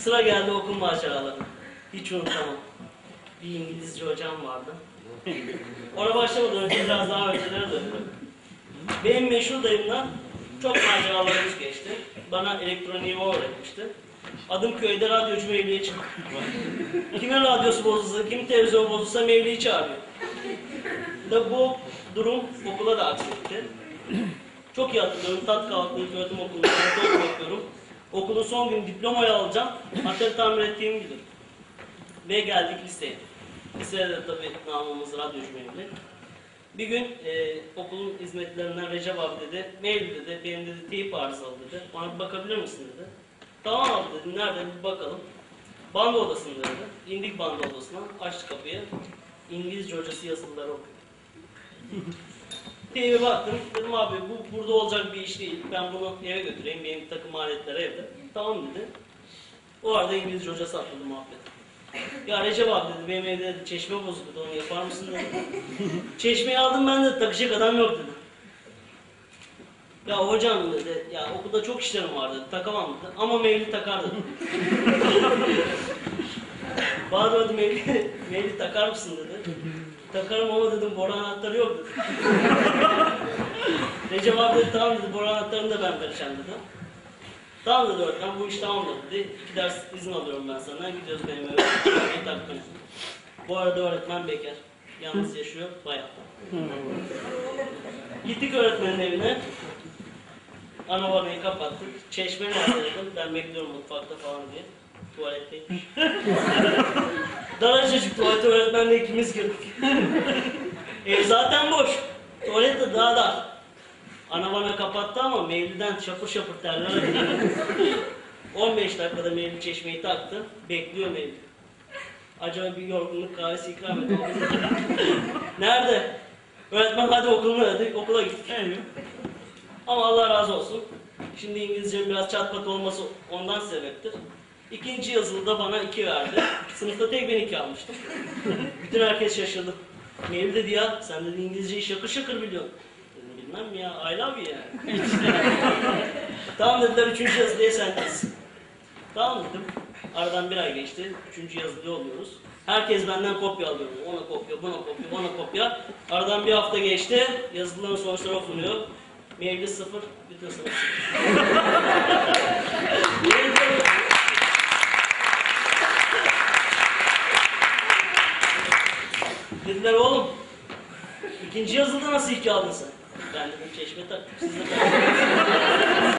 Sıra geldi okul maceraları. Hiç unutamam. Bir İngilizce hocam vardı. Ona başlamadan önce biraz daha öncelere döndüm. Benim meşhur dayımla çok maceralarımız geçti. Bana elektroniği o öğretmişti. Adım köyde radyocu Mevli'ye çıktı. Kimin radyosu bozulsa, kim televizyon bozulsa Mevli'yi çağırıyor. Da bu durum okula da aksetti. Çok iyi hatırlıyorum. Tat kalktı, gördüm okulda. Okulun son günü diplomayı alacağım. Atari tamir ettiğimi bilirim. Ve geldik liseye. Lisede de tabii namımız radyocu Mevli. Bir gün e, okulun hizmetlerinden Recep abi dedi, Mevli dedi, benim dedi teyip arızalı dedi. Bana bir bakabilir misin dedi. Tamam abi dedim, nerede bir bakalım. Bando odasında dedi. İndik bando odasına, açtı kapıyı. İngilizce hocası yazılıları okuyor. Teybe baktım, dedim abi bu burada olacak bir iş değil. Ben bunu eve götüreyim, benim takım aletleri evde. Tamam dedi. O arada İngilizce hocası atladı muhabbet. Ya Recep abi dedi, benim evde dedi, çeşme bozuldu, onu yapar mısın dedi. Çeşmeyi aldım ben de takacak adam yok dedi. Ya hocam dedi, ya okulda çok işlerim var dedi, takamam dedi. Ama mevli takar dedi. Bana dedi mevli, mevli takar mısın dedi. Takarım ama dedim boru anahtarı yok dedi. Recep abi dedi tamam dedi boru anahtarını da ben vereceğim dedi. Tamam dedi öğretmen bu iş tamam dedi. İki ders izin alıyorum ben sana. Gidiyoruz benim eve. Bir taktım. Bu arada öğretmen bekar. Yalnız yaşıyor bayağı. Gittik öğretmenin evine. Ana vanayı kapattık. Çeşme nerede dedim. Ben bekliyorum mutfakta falan diye. Tuvaletteymiş. Dar açıcık tuvalete öğretmenle ikimiz girdik. Ev zaten boş. Tuvalet de daha dar. Ana bana kapattı ama Mevli'den şapır şapır terler akıyor. 15 dakikada Mevli çeşmeyi taktı. Bekliyor Mevli. Acaba bir yorgunluk kahvesi ikram etti. Nerede? Öğretmen hadi okuluna dedi. Okula gittik. Ama Allah razı olsun. Şimdi İngilizce biraz çatpat olması ondan sebeptir. İkinci yazılıda bana iki verdi. Sınıfta tek ben iki almıştım. Bütün herkes şaşırdı. Mevli dedi ya sen dedi İngilizceyi şakır şakır biliyorsun. Dedim bilmem ya I love you yani. tamam dediler üçüncü yazılıya sendesin. Tamam dedim. Aradan bir ay geçti. Üçüncü yazılıya oluyoruz. Herkes benden kopya alıyor. Ona kopya, buna kopya, ona kopya. Aradan bir hafta geçti. Yazılıların sonuçları okunuyor. Mevli sıfır, bütün sınıf sıfır. Dediler oğlum, ikinci yazılda nasıl iki aldın sen? Ben dedim çeşme taktım, siz de